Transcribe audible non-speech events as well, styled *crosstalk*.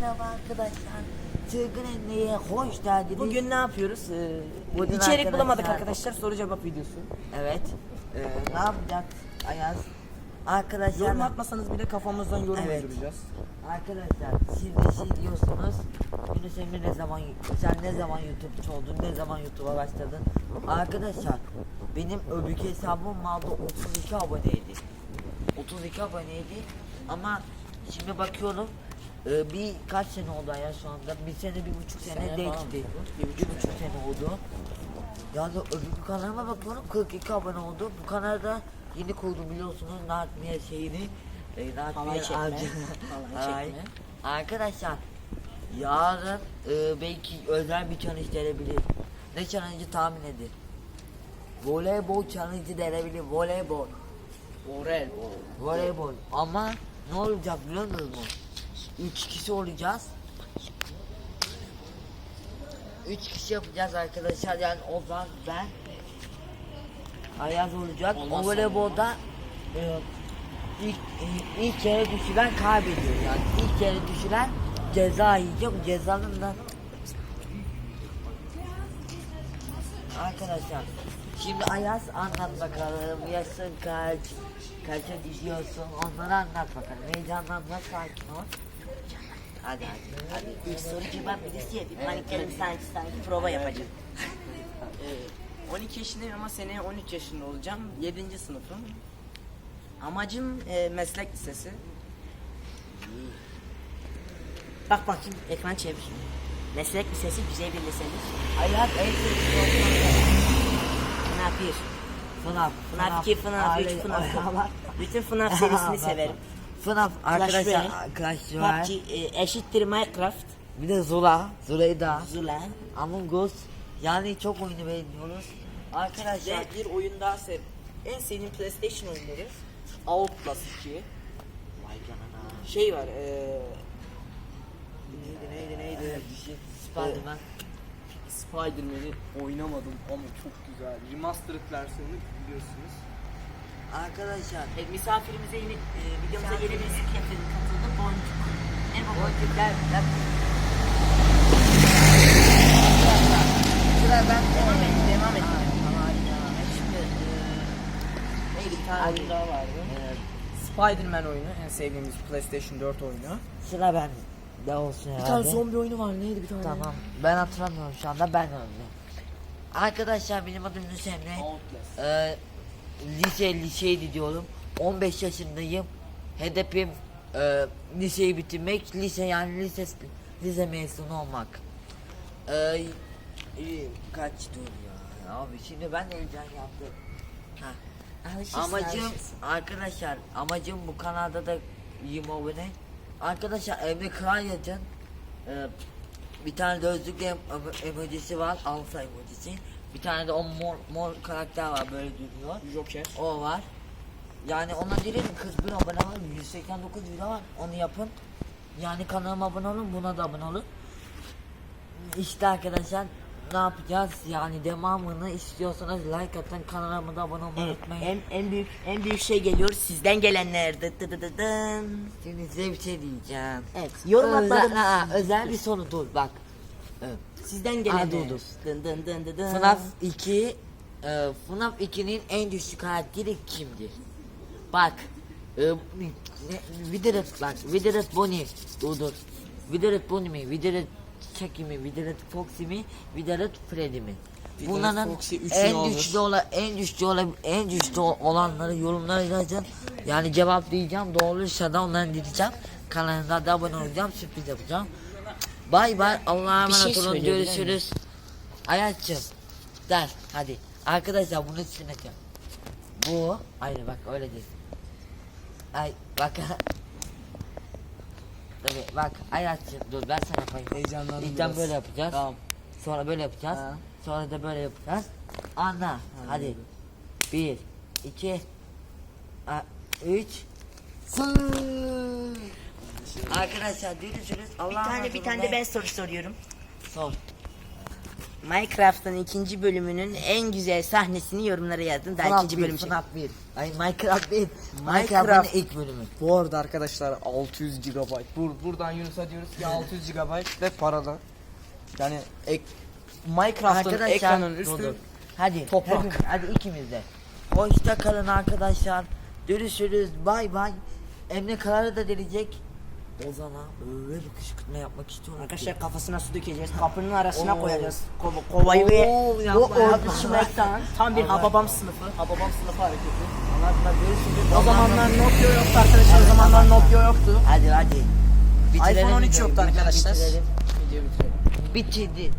Merhaba arkadaşlar. Çılgın Emre'ye hoş geldiniz. Bugün ne yapıyoruz? Ee, Bugün içerik arkadaşlar- bulamadık arkadaşlar. Soru cevap videosu. Evet. Ee, ne yapacağız Ayaz? Arkadaşlar. Yorum atmasanız bile kafamızdan yorum Evet. uyduracağız. Arkadaşlar şimdi şey diyorsunuz. Yunus Emre ne zaman sen ne zaman YouTube'cu oldun? Ne zaman YouTube'a başladın? Arkadaşlar benim öbürkü hesabım malda 32 aboneydi. 32 aboneydi ama şimdi bakıyorum e, bir kaç sene oldu ya şu anda? Bir sene, bir buçuk sene, Sene değişti. oldu. Bir buçuk, sene oldu. Yani öbür kanalıma bakıyorum 42 abone oldu. Bu kanalda yeni kurdum biliyorsunuz Nartmiye şeyini. E, Nartmiye çekme, avcı. çekme. Arkadaşlar yarın e, belki özel bir challenge denebilir. Ne challenge'ı tahmin edin. Voleybol challenge denebilir. Voleybol. Orel. Voleybol. Ama ne olacak biliyor musunuz? Üç kişi olacağız. Üç kişi yapacağız arkadaşlar. Yani Ozan, ben, Ayaz olacak. Olmaz o voleybolda e, ilk, e, ilk kere düşülen kaybediyor. Yani ilk kere düşülen ceza yiyecek. Cezanın da Arkadaşlar şimdi Ayaz anlat bakalım yaşın kaç kaça düşüyorsun onları anlat bakalım heyecanlanma sakin ol hadi hadi hadi İlk soru cevap videosu yapayım. Maniklerim sanki sanki prova yapacağım. Ee, 12 yaşındayım ama seneye 13 yaşında olacağım. 7. sınıfım. Amacım e, meslek lisesi. Bak bakayım ekran çevir. Meslek lisesi güzel bir lisedir. Ayaz en FNAF 1. FNAF FNAF 2, FNAF 3, Aile- FNAF 4. Bütün *laughs* Bak, serisini severim. FNAF arkadaşlar Clash Royale PUBG e, eşittir Minecraft. bir de Zula Zula'yı da Zula. Among Us yani çok oyunu beğeniyoruz arkadaşlar Ve bir oyun daha sev. En sevdiğim PlayStation oyunları. Outlast 2. Vay canına Şey var. E, neydi neydi neydi? Şey, Spiderman Spider-Man'i oynamadım ama çok güzel. Remastered versiyonu biliyorsunuz. Arkadaşlar E, misafirimize yeni, e, videomuza yeni bir getirdik. Katıldı Boncuk. Ne bu Boncuk? Boncuklar yap. Sıra ben Devam et, devam et. Şimdi Neydi bir tane daha vardı. Spider-Man oyunu en sevdiğimiz PlayStation 4 oyunu. sıra ben de olsun Bir herhalde. tane zombi oyunu var neydi bir tane? Tamam ben hatırlamıyorum şu anda ben öldüm. Arkadaşlar benim adım Yunus Emre. Lise liseydi diyorum. 15 yaşındayım. Hedefim eee liseyi bitirmek. Lise yani lise lise mezunu olmak. Eee iyi, kaç dur ya. Abi şimdi ben de heyecan yaptım. Ha. Alışırsın, Amacım alışırsın. arkadaşlar amacım bu kanalda da 20 abone. Arkadaşlar Emre Kral yazın. Ee, bir tane gözlük em em- emojisi var. Alfa emojisi. Bir tane de o mor, mor karakter var böyle duruyor. Joker. O var. Yani ona dilerim 41 abone var. 189 video var. Onu yapın. Yani kanalıma abone olun. Buna da abone olun. İşte arkadaşlar ne yapacağız? Yani devamını istiyorsanız like atın kanalıma da abone olmayı Evet, unutmayın. en, en büyük en büyük şey geliyor sizden gelenler. Dı dı dı dı dın. Şimdi size bir şey diyeceğim. Evet, yorum özel, ha, özel bir soru dur bak. Sizden dur, dur. Dın dın dın dın dın. FNAF 2 e, FNAF 2'nin en düşük karakteri kimdir? Bak. E, Withered bak. Withered Bonnie. Dur dur. Withered Bonnie mi? Withered Chucky mi? Withered Foxy mi? Withered Freddy mi? Bunların en güçlü olan en güçlü olan en güçlü olanları yorumlara yazın. Yani cevaplayacağım. Doğruysa da onları diyeceğim. Kanalına da abone olacağım. Sürpriz yapacağım. Bay bay. Allah'a Bir şey emanet olun. miyim? Görüşürüz. Ayaz'cığım. Der hadi. Arkadaşlar bunu sileceğim. Bu. Hayır bak öyle değil. Ay bak. *laughs* Tabii bak Ayaz'cığım dur ben sana yapayım. Heyecanlandım İlkten biraz. böyle yapacağız. Tamam. Sonra böyle yapacağız. Ha. Sonra da böyle yapacağız. Anla. Hadi. Bir, iki, a- üç. Sır. Arkadaşlar görüşürüz. Allah'a Bir tane bir tane de ben soru soruyorum. Sor. Minecraft'ın ikinci bölümünün en güzel sahnesini yorumlara yazın. Daha FNAF ikinci 1, bölüm için. FNAF 1. Ay Minecraft değil. Minecraft. Minecraft'ın ilk bölümü. Bu arada arkadaşlar 600 GB. Bur buradan Yunus'a diyoruz ki 600 GB ve paralı. Yani ek, Minecraft'ın ekranın dur, üstü dur. Hadi toprak. hepimiz- hadi ikimiz de. Hoşça kalın arkadaşlar. Görüşürüz. Bay bay. Emre Kararı da gelecek. Ozan'a öyle bir kışkırtma yapmak istiyorum. Arkadaşlar kafasına su dökeceğiz. Kapının arasına Oo. koyacağız. Kova, kovayı ve Oo, bu yapma. Tam bir hababam sınıfı. Hababam sınıfı hareketi. Anlatma. O zamanlar Nokia yoktu arkadaşlar. O zamanlar Nokia yoktu. Hadi hadi. Bitirelim iPhone 13 videoyu, yoktu arkadaşlar. Bitirelim. Video bitirelim. Bitirdi.